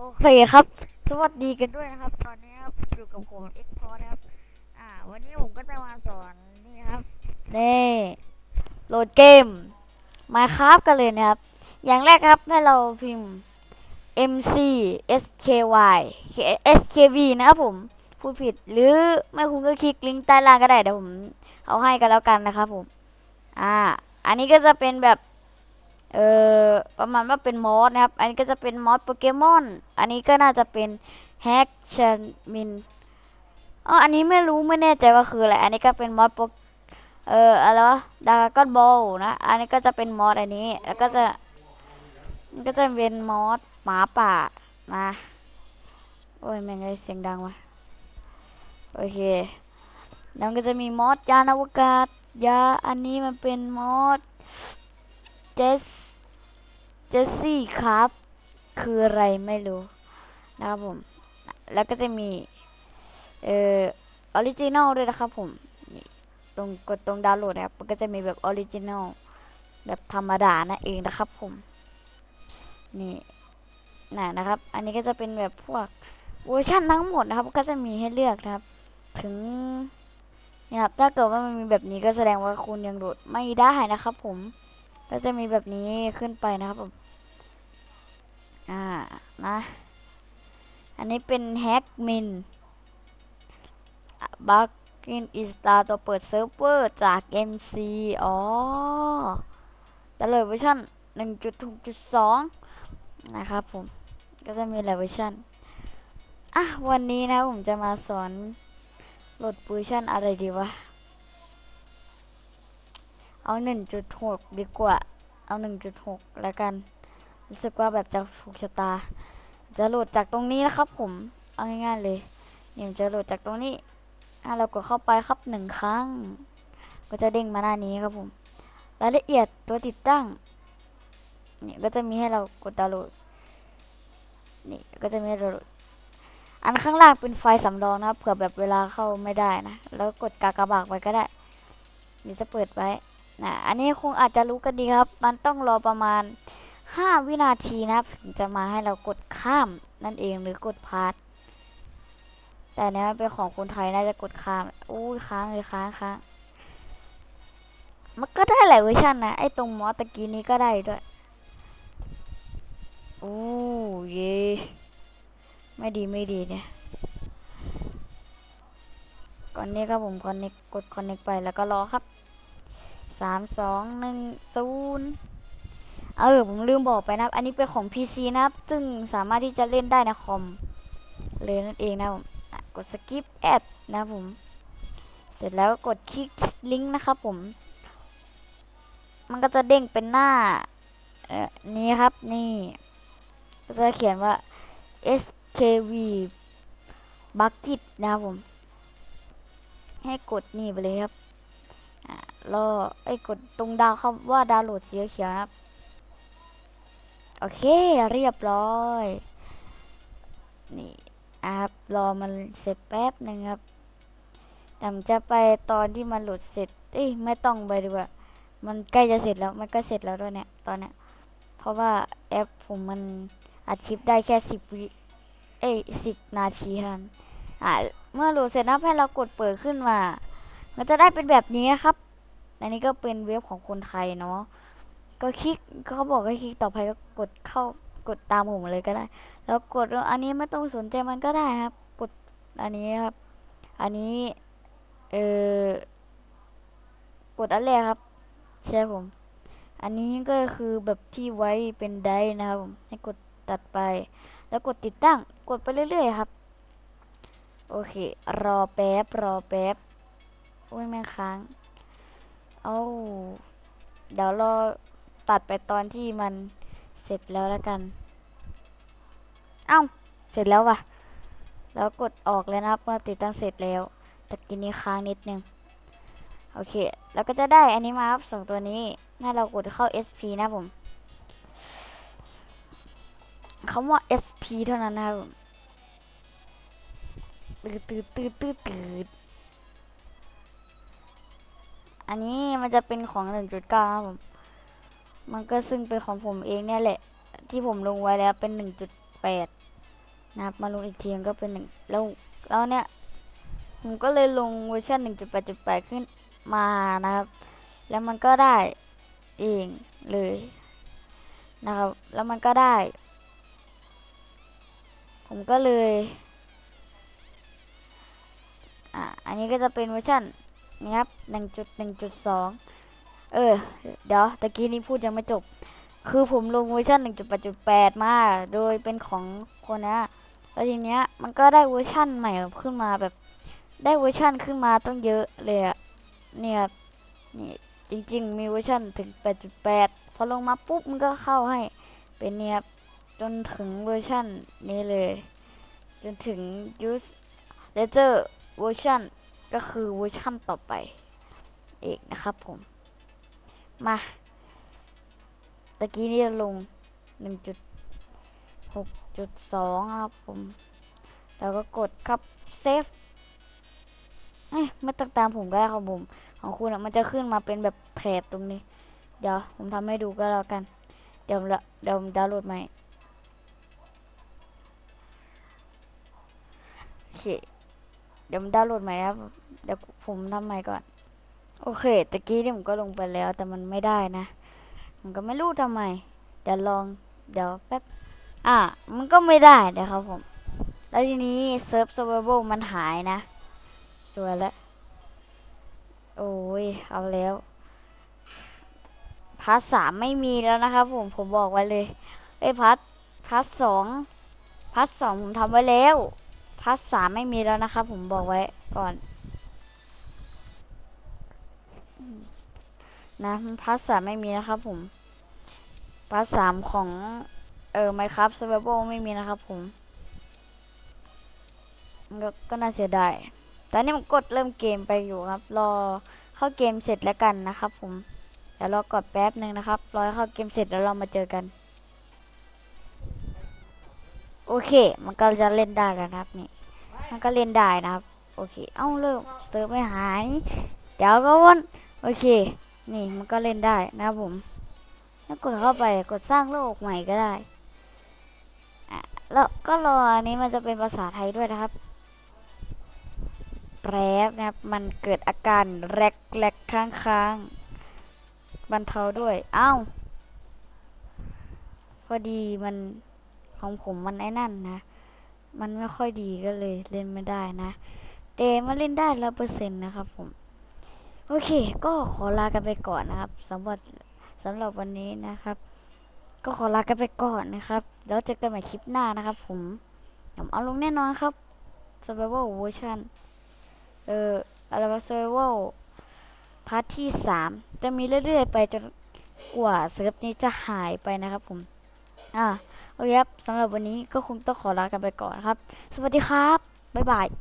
โอเคครับ สวัสดีกันด้วยนะครับ ตอนนี้ครับอยู่กับผมเอ็กพอนะครับ อ่า วันนี้ผมก็จะมาสอนนี่ครับนี่โหลดเกมมาครับกันเลยนะครับ อย่างแรกครับให้เราพิมพ์ mc sky skv นะครับผมพูดผิดหรือไม่คุณก็คลิกลิงก์ใต้ล่างก็ได้เดี๋ยวผมเอาให้กันแล้วกันนะครับผม อ่า อันนี้ก็จะเป็นแบบ เออประมาณว่าเป็นมอสนะครับ อันนี้ก็จะเป็นมอสโปเกมอน อันนี้ก็น่าจะเป็นแฮกชันมินอ๋ออันนี้ไม่รู้ไม่แน่ใจว่าคืออะไร อันนี้ก็เป็นมอสโปเอออะไรวะดากอนบอลนะ อันนี้ก็จะเป็นมอสอันนี้ แล้วก็จะก็จะเป็นมอสหมาป่านะโอ้ยแม่งไงเสียงดังวะโอเคแล้วก็จะมีมอสยานอวกาศยาอันนี้มันเป็นมอส เจสเจสซี่ครับ คืออะไรไม่รู้นะครับผม แล้วก็จะมีเอ่อออริจินอลด้วยนะครับผมนี่ตรงกดตรงดาวน์โหลดนะครับ มันก็จะมีแบบออริจินอลแบบธรรมดานั่นเองนะครับผม นี่น่ะนะครับ อันนี้ก็จะเป็นแบบพวกเวอร์ชันทั้งหมดนะครับ ก็จะมีให้เลือกนะครับ ถึงนี่ยครับถ้าเกิดว่ามันมีแบบนี้ก็แสดงว่าคุณยังโหลดไม่ได้นะครับผม ก็จะมีแบบนี้ขึ้นไปนะครับผม อ่า นะ อันนี้เป็นแฮกมินบักกินอิสตาตัวเปิดเซิร์ฟเวอร์จาก MC อ๋อแต่เลยเวอร์ชัน1.6.2 นะครับผม ก็จะมีหลายเวอร์ชันอะ วันนี้นะผมจะมาสอนโหลดเวอร์ชันอะไรดีวะ เอาหนึ่งจุดหกดีกว่า เอาหนึ่งจุดหกแล้วกัน รู้สึกว่าแบบจะถูกชะตา จะโหลดจากตรงนี้นะครับผม เอาง่ายๆเลยเนี่ยผมจะโหลดจากตรงนี้อะเรากดเข้าไปครับหนึ่งครั้ง ก็จะเด้งมาหน้านี้ครับผม รายละเอียดตัวติดตั้ง นี่ก็จะมีให้เรากดดาวน์โหลด นี่ก็จะมีให้เราโหลด อันข้างล่างเป็นไฟล์สำรองนะครับเผื่อแบบเวลาเข้าไม่ได้นะ แล้วกดกากบาทไว้ก็ได้นี่จะเปิดไว้ นะอันนี้คงอาจจะรู้กันดีครับ มันต้องรอประมาณ 5 วินาทีนะครับ ถึงจะมาให้เรากดข้ามนั่นเองหรือกดพาสแต่เนี้ยเป็นของคนไทยน่าจะกดข้ามอู้ยค้างเลยค้างค้างมันก็ได้หลายเวอร์ชันนะไอตรงมอสตะกี้นี้ก็ได้ด้วยโอ้เยไม่ดีไม่ดีเนี่ยก่อนนี้ครับผมคอนเนคกกดคอนเนคไปแล้วก็รอครับ สามสองหนึ่งศูนย์เออผมลืมบอกไปนะครับ อันนี้เป็นของ PC นะครับ ซึ่งสามารถที่จะเล่นได้ในคอมเลยนั่นเองนะผมอะกด skip ad นะผม เสร็จแล้วกดคลิกลิงก์นะครับผม มันก็จะเด้งเป็นหน้าเออนี้ครับนี่ก็จะเขียนว่า skv bucket นะครับผม ให้กดนี่ไปเลยครับ อ่ารอไอ้กดตรงดาวคำว่าดาวน์โหลดสีเขียวนะครับ โอเคเรียบร้อย นี่อะครับรอมันเสร็จแป๊บหนึ่งครับแต่ผมจะไปตอนที่มันโหลดเสร็จเอ้ยไม่ต้องไปดีกว่า มันใกล้จะเสร็จแล้ว มันก็เสร็จแล้วด้วยเนี่ย ตอนเนี้ย เพราะว่าแอปผมมันอัดคลิปได้แค่สิบวิเอ้ยสิบนาทีเท่านั้นอ่าเมื่อโหลดเสร็จนะให้เรากดเปิดขึ้นมา มันจะได้เป็นแบบนี้นะครับ อันนี้ก็เป็นเว็บของคนไทยเนาะ ก็คลิกเขาบอกให้คลิกต่อไปก็กดเข้ากดตามผมเลยก็ได้ แล้วกดอันนี้ไม่ต้องสนใจมันก็ได้นะครับ กดอันนี้ครับ อันนี้ เออกดอันแรกครับ ใช่ผม อันนี้ก็คือแบบที่ไว้เป็นไดนะครับผมให้กดตัดไป แล้วกดติดตั้ง กดไปเรื่อยๆครับ โอเค รอแป๊บ รอแป๊บ โอ้ยแม่งค้าง เอาเดี๋ยวรอตัดไปตอนที่มันเสร็จแล้วแล้วกัน เอ้า เสร็จแล้วว่ะแล้วกดออกเลยนะครับเมื่อติดตั้งเสร็จแล้วตะกี้นี้ค้างนิดนึง โอเค แล้วก็จะได้อันนี้มาครับสองตัวนี้ถ้าเรากดเข้า SP นะผมคำว่า SP เท่านั้นนะครับผมตืดตืดตืดตืดตืด อันนี้มันจะเป็นของ 1.9ครับผม มันก็ซึ่งเป็นของผมเองเนี่ยแหละ ที่ผมลงไว้แล้วเป็น 1.8 นะครับ มาลงอีกทีมันก็เป็นหนึ่งแล้วแล้วเนี่ย ผมก็เลยลงเวอร์ชัน1.8.8 ขึ้นมานะครับ แล้วมันก็ได้เองเลยนะครับ แล้วมันก็ได้ ผมก็เลย อะ อันนี้ก็จะเป็นเวอร์ชัน นี่ครับ1.1.2เออ เดี๋ยวตะกี้นี้พูดยังไม่จบ คือผมลงเวอร์ชัน1.8.8มา โดยเป็นของคนนะแล้วทีเนี้ยมันก็ได้เวอร์ชันใหม่ขึ้นมาแบบ ได้เวอร์ชันขึ้นมาต้องเยอะเลยอะเนี่ยนี่จริง ๆ มีเวอร์ชันถึง 8.8 พอลงมาปุ๊บมันก็เข้าให้เป็นเนี่ยครับจนถึงเวอร์ชันนี้เลย จนถึง use later เวอร์ชัน ก็คือเวอร์ชันต่อไปเอกนะครับผม มาตะกี้นี่ลง 1.6.2 ครับผม แล้วก็กดครับเซฟเอ้ยไม่ต้องตามผมก็ได้ครับผม ของคุณอะมันจะขึ้นมาเป็นแบบแถบตรงนี้ เดี๋ยวผมทำให้ดูก็แล้วกัน เดี๋ยวเดี๋ยวผมดาวน์โหลดใหม่โอเค เดี๋ยวผมดาวน์โหลดใหม่ครับ เดี๋ยวผมทำใหม่ก่อน โอเคตะกี้นี่ผมก็ลงไปแล้ว แต่มันไม่ได้นะผมก็ไม่รู้ทำไม เดี๋ยวลอง เดี๋ยวแป๊บ อะ มันก็ไม่ได้นะครับผม แล้วทีนี้เซิร์ฟ s u r v i v a l มันหายนะตัวแล้ว โอ้ย เอาแล้วพาร์ทสามไม่มีแล้วนะครับผม ผมบอกไว้เลย เอ้ยพาร์ทพาร์ทสองพาร์ทสองผมทำไว้แล้วาร์ทสามไม่มีแล้วนะครับผมบอกไว้ก่อนนะพาร์ทสามไม่มีนะครับผมพาร์ทสามของเออ Minecraft Survival ไม่มีนะครับผมก็ก็น่าเสียดายตอนนี้ผมกดเริ่มเกมไปอยู่ครับ รอเข้าเกมเสร็จแล้วกันนะครับ ผมเดี๋ยวรอกดแป๊บหนึ่งนะครับ รอเข้าเกมเสร็จแล้วเรามาเจอกัน โอเค มันก็จะเล่นได้แล้วนครับนี่ มันก็เล่นได้นะครับ โอเค เอ้าเริ่มเติมไม่หาย เดี๋ยวก็วนโอเค นี่มันก็เล่นได้นะครับผมแล้วกดเข้าไปกดสร้างโลกใหม่ก็ได้อะแล้วก็รออันนี้มันจะเป็นภาษาไทยด้วยนะครับ แปรนะครับ มันเกิดอาการแรกแรกค้างค้างๆบรรเทาด้วย เอ้า พอดีมันของผมมันไอ้นั่นนะ มันไม่ค่อยดีก็เลยเล่นไม่ได้นะ แต่มาเล่นได้ร้อยเปอร์เซ็นต์นะครับผม โอเค ก็ขอลากันไปก่อนนะครับสำหรับสำหรับวันนี้นะครับ ก็ขอลากันไปก่อนนะครับ แล้วเจอกันใหม่คลิปหน้านะครับ ผมผมเอาลงแน่นอนครับ Survival Version เอออะไรวะ Survival พาร์ทที่สามจะมีเรื่อยๆ ไปจนกว่าเซิร์ฟนี้จะหายไปนะครับผม อ่า โอเคครับสำหรับวันนี้ก็คงต้องขอลากันไปก่อนครับ สวัสดีครับ บ๊ายบาย